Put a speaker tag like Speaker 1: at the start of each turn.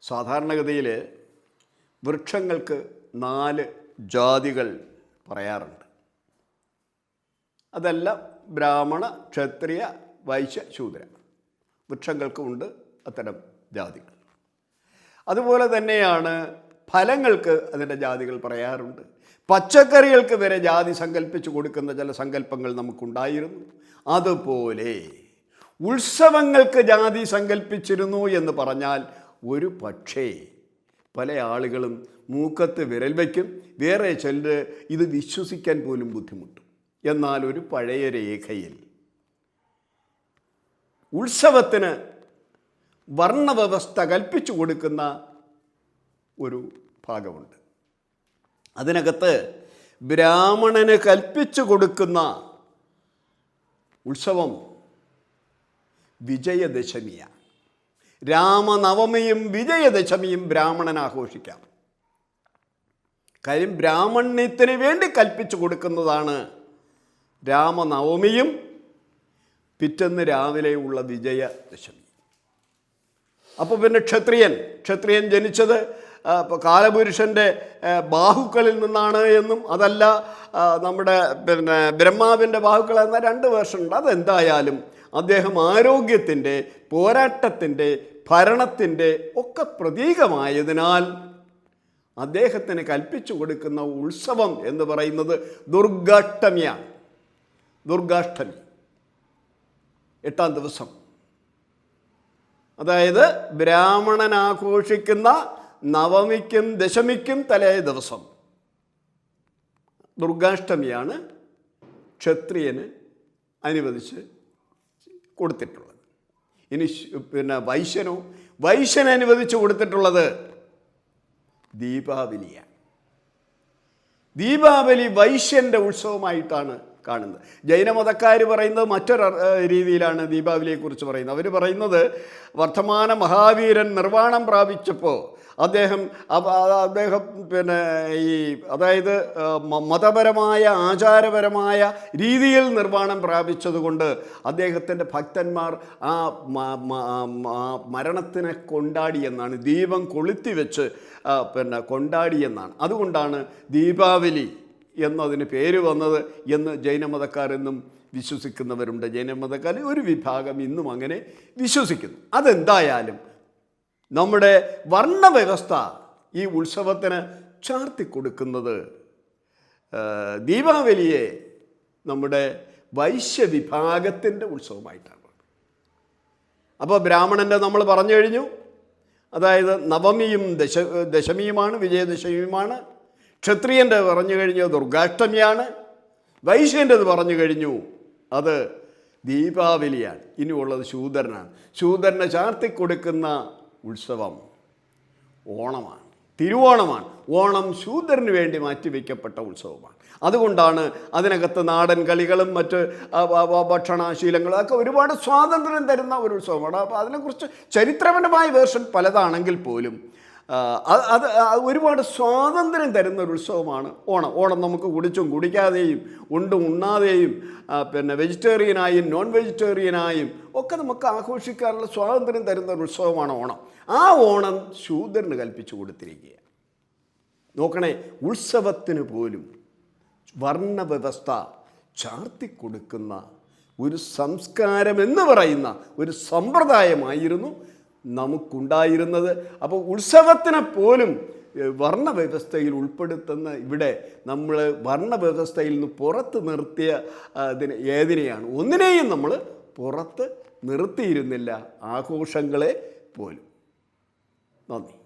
Speaker 1: സാധാരണഗതിയിൽ വൃക്ഷങ്ങൾക്ക് നാല് ജാതികൾ പറയാറുണ്ട്. അതെല്ലാം ബ്രാഹ്മണ ക്ഷത്രിയ വൈശ്യ ശൂദ്ര. വൃക്ഷങ്ങൾക്കുമുണ്ട് അത്തരം ജാതികൾ. അതുപോലെ തന്നെയാണ് ഫലങ്ങൾക്ക് അതിന്റെ ജാതികൾ പറയാറുണ്ട്. പച്ചക്കറികൾക്ക് വരെ ജാതി സങ്കല്പിച്ച് കൊടുക്കുന്ന ചില സങ്കല്പങ്ങൾ നമുക്കുണ്ടായിരുന്നു. അതുപോലെ ഉത്സവങ്ങൾക്ക് ജാതി സങ്കല്പിച്ചിരുന്നു എന്ന് പറഞ്ഞാൽ ഒരു പക്ഷേ പല ആളുകളും മൂക്കത്ത് വിരൽ വയ്ക്കും. വേറെ ചിലർ ഇത് വിശ്വസിക്കാൻ പോലും ബുദ്ധിമുട്ടും. എന്നാൽ ഒരു പഴയ രേഖയിൽ ഉത്സവത്തിന് വർണവ്യവസ്ഥ കൽപ്പിച്ചു കൊടുക്കുന്ന ഒരു ഭാഗമുണ്ട്. അതിനകത്ത് ബ്രാഹ്മണന് കൽപ്പിച്ചു കൊടുക്കുന്ന ഉത്സവം വിജയദശമിയാണ്. രാമനവമിയും വിജയദശമിയും ബ്രാഹ്മണൻ ആഘോഷിക്കാം കാര്യം ബ്രാഹ്മണ്യത്തിന് വേണ്ടി കൽപ്പിച്ചു കൊടുക്കുന്നതാണ് രാമനവമിയും പിറ്റന്ന് രാവിലെയുള്ള വിജയദശമി. അപ്പോൾ പിന്നെ ക്ഷത്രിയൻ ക്ഷത്രിയൻ ജനിച്ചത് കാലപുരുഷന്റെ ബാഹുക്കളിൽ നിന്നാണ് എന്നും അതല്ല നമ്മുടെ പിന്നെ ബ്രഹ്മാവിന്റെ ബാഹുക്കൾ എന്ന രണ്ട് വേർഷൻ ഉണ്ട് അതെന്തായാലും അദ്ദേഹം ആരോഗ്യത്തിന്റെ പോരാട്ടത്തിന്റെ ഭരണത്തിന്റെ ഒക്കെ പ്രതീകമായതിനാൽ അദ്ദേഹത്തിന് കൽപ്പിച്ചു കൊടുക്കുന്ന ഉത്സവം എന്ന് പറയുന്നത് ദുർഗാഷ്ടമിയാണ് ദുർഗാഷ്ടമി. എട്ടാം ദിവസം. അതായത് ബ്രാഹ്മണൻ ആഘോഷിക്കുന്ന നവമിക്കും ദശമിക്കും തലേ ദിവസം. ദുർഗാഷ്ടമിയാണ് ക്ഷത്രിയന് അനുവദിച്ച് കൊടുത്തിട്ടുള്ളത്. ഇനി പിന്നെ വൈശ്യനോ വൈശ്യൻ അനുവദിച്ചു കൊടുത്തിട്ടുള്ളത് ദീപാവലിയാണ്. ദീപാവലി വൈശ്യന്റെ ഉത്സവമായിട്ടാണ് കാണുന്നത്. ജൈനമതക്കാർ പറയുന്നത് മറ്റൊരു രീതിയിലാണ് ദീപാവലിയെക്കുറിച്ച് പറയുന്നത്. അവർ പറയുന്നത് വർത്തമാന മഹാവീരൻ നിർവാണം പ്രാപിച്ചപ്പോൾ അദ്ദേഹം അദ്ദേഹം പിന്നെ ഈ അതായത് മതപരമായ ആചാരപരമായ രീതിയിൽ നിർവാണം പ്രാപിച്ചതുകൊണ്ട് അദ്ദേഹത്തിന്റെ ഭക്തന്മാർ ആ മരണത്തിനെ കൊണ്ടാടി എന്നാണ് ദീപം കൊളുത്തി വെച്ച് പിന്നെ കൊണ്ടാടി എന്നാണ്. അതുകൊണ്ടാണ് ദീപാവലി എന്നതിന് പേര് വന്നത് എന്ന് ജൈനമതക്കാരെന്നും വിശ്വസിക്കുന്നവരുണ്ട്. ജൈനമതക്കാരിൽ ഒരു വിഭാഗം ഇന്നും അങ്ങനെ വിശ്വസിക്കുന്നു. അതെന്തായാലും നമ്മുടെ വർണവ്യവസ്ഥ ഈ ഉത്സവത്തിന് ചാർത്തി കൊടുക്കുന്നത് ആ, ദീപാവലിയെ നമ്മുടെ വൈശ്യവിഭാഗത്തിന്റെ ഉത്സവമായിട്ടാണ്. അപ്പോൾ ബ്രാഹ്മണന്റെ നമ്മൾ പറഞ്ഞു കഴിഞ്ഞു. അതായത് നവമിയും ദശ ദശമിയുമാണ് വിജയദശമിയുമാണ്. ക്ഷത്രിയന്റെ പറഞ്ഞു കഴിഞ്ഞു ദുർഗാഷ്ടമിയാണ്. വൈശ്യന്റെത് പറഞ്ഞു കഴിഞ്ഞു അത് ദീപാവലിയാണ്. ഇനിയുള്ളത് ശൂദരനാണ് ശൂദരനെ ചാർത്തി കൊടുക്കുന്ന ഉത്സവം ഓണമാണ് തിരുവോണമാണ്. ഓണം ശൂദ്രന് വേണ്ടി മാറ്റിവെക്കപ്പെട്ട ഉത്സവമാണ്. അതുകൊണ്ടാണ് അതിനകത്ത് നാടൻ കളികളും മറ്റ് ഭക്ഷണശീലങ്ങളും ഒക്കെ ഒരുപാട് സ്വാതന്ത്ര്യം തരുന്ന ഒരു ഉത്സവമാണ്. അപ്പോൾ അതിനെക്കുറിച്ച് ചരിത്രപരമായ വേർഷൻ പലതാണെങ്കിൽ പോലും അത് ഒരുപാട് സ്വാതന്ത്ര്യം തരുന്ന ഒരു ഉത്സവമാണ് ഓണം. ഓണം നമുക്ക് കുടിച്ചും കുടിക്കാതെയും ഉണ്ടും ഉണ്ണാതെയും പിന്നെ വെജിറ്റേറിയനായും നോൺ വെജിറ്റേറിയനായും ഒക്കെ നമുക്ക് ആഘോഷിക്കാനുള്ള സ്വാതന്ത്ര്യം തരുന്ന ഒരു ഉത്സവമാണ് ഓണം. ആ ഓണം ശൂദ്രന് കൽപ്പിച്ചു കൊടുത്തിരിക്കുക നോക്കണേ ഉത്സവത്തിന് പോലും വർണവ്യവസ്ഥ ചാർത്തിക്കൊടുക്കുന്ന ഒരു സംസ്കാരം എന്ന് പറയുന്ന ഒരു സമ്പ്രദായമായിരുന്നു നമുക്കുണ്ടായിരുന്നത്. അപ്പോൾ ഉത്സവത്തിനെ പോലും വർണവ്യവസ്ഥയിൽ ഉൾപ്പെടുത്തുന്ന ഇവിടെ നമ്മൾ വർണവ്യവസ്ഥയിൽ നിന്ന് പുറത്ത് നിർത്തിയ അതിന് ഏതിനെയാണ്? ഒന്നിനെയും നമ്മൾ പുറത്ത് നിർത്തിയിരുന്നില്ല ആഘോഷങ്ങളെ പോലും. നന്ദി.